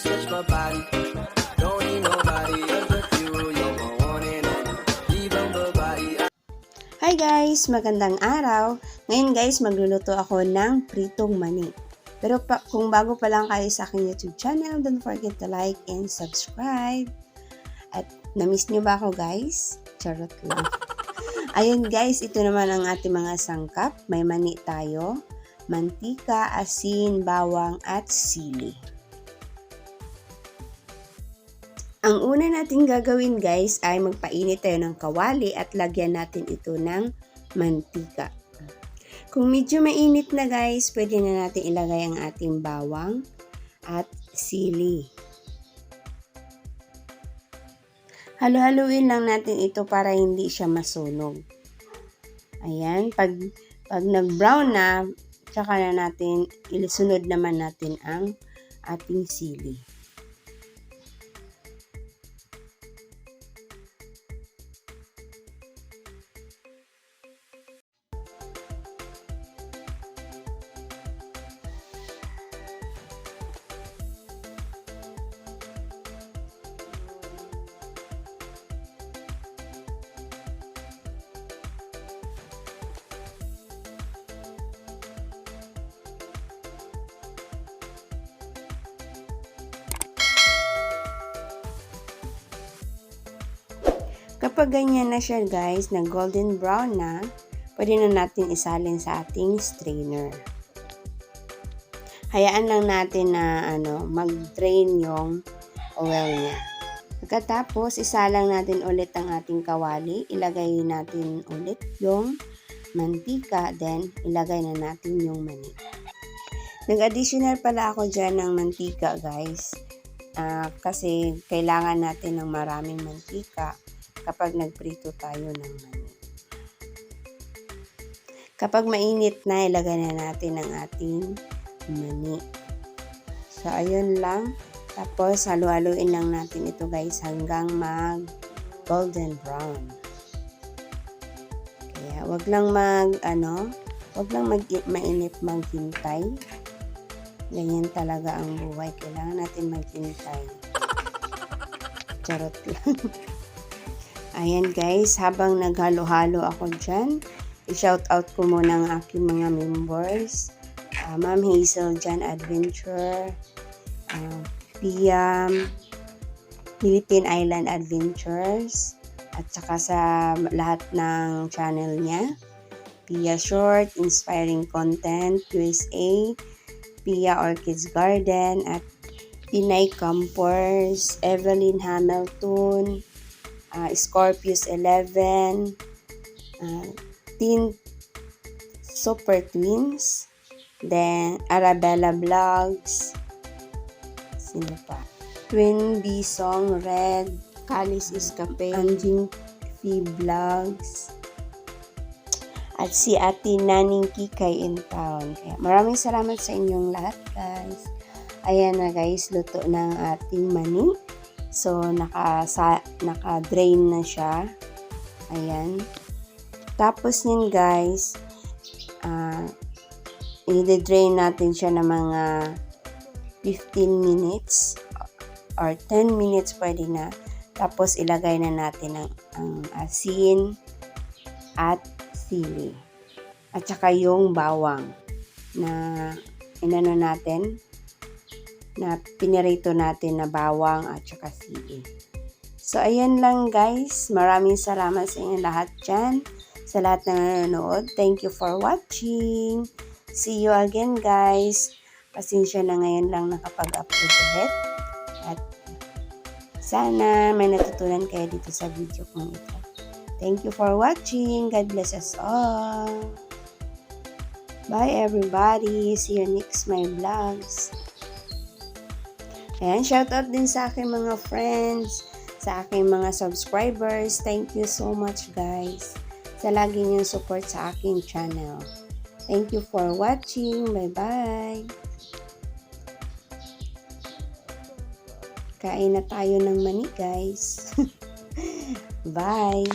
search my body. Don't need nobody else but you. You're my one and only. Even babae. Hi guys! Magandang araw! Ngayon guys, magluluto ako ng pritong mani. Pero pa, kung bago pa lang kayo sa aking YouTube channel, don't forget to like and subscribe. At na-miss nyo ba ako guys? Charot lang. Ayun guys, ito naman ang ating mga sangkap. May mani tayo, mantika, asin, bawang, at sili. Ang una natin gagawin guys ay magpainit tayo ng kawali at lagyan natin ito ng mantika. Kung medyo mainit na guys, pwede na natin ilagay ang ating bawang at sili. Halo-haluin lang natin ito para hindi siya masunog. Ayan, pag, pag nag-brown na, tsaka na natin, ilisunod naman natin ang ating sili. Kapag ganyan na siya guys, na golden brown na, pwede na natin isalin sa ating strainer. Hayaan lang natin na ano, mag-drain yung oil niya. Pagkatapos, isalang natin ulit ang ating kawali. Ilagay natin ulit yung mantika, then ilagay na natin yung mani. Nag-additional pala ako dyan ng mantika guys. Ah, kasi kailangan natin ng maraming mantika kapag nagprito tayo ng mani. Kapag mainit na, ilagay na natin ang ating mani. So, ayun lang. Tapos, halu-haluin lang natin ito guys hanggang mag golden brown. Kaya, wag lang mag, ano, wag lang mag mainit maghintay. Ganyan talaga ang buhay. Kailangan natin maghintay. Charot lang. Ayan guys, habang naghalo-halo ako dyan, i-shout out ko muna ang aking mga members. Uh, Ma'am Hazel Jan Adventure, uh, Piam, Philippine Island Adventures, at saka sa lahat ng channel niya. Pia Short, Inspiring Content, USA, Pia Orchids Garden, at Pinay Campers, Evelyn Hamilton, uh, Scorpius 11, uh, Teen Super Twins, then Arabella Vlogs, sino pa? Twin B Song Red, Kalis Escape, Anjing P Vlogs, at si Ate Naning Kikay in town. Kaya maraming salamat sa inyong lahat guys. Ayan na guys, luto ng ating mani. So, naka, sa, naka-drain na siya. Ayan. Tapos yun guys, uh, i-drain natin siya ng mga 15 minutes or 10 minutes pwede na. Tapos ilagay na natin ang, ang asin at sili. At saka yung bawang na inano natin na pinirito natin na bawang at saka sili. So, ayan lang guys. Maraming salamat sa inyo lahat dyan. Sa lahat na nanonood. Thank you for watching. See you again guys. Pasensya na ngayon lang nakapag-upload ulit. At sana may natutunan kayo dito sa video kong ito. Thank you for watching. God bless us all. Bye everybody. See you next my vlogs. Ayan, shoutout din sa aking mga friends, sa aking mga subscribers. Thank you so much guys sa lagi niyong support sa aking channel. Thank you for watching. Bye-bye. Kain na tayo ng mani guys. Bye.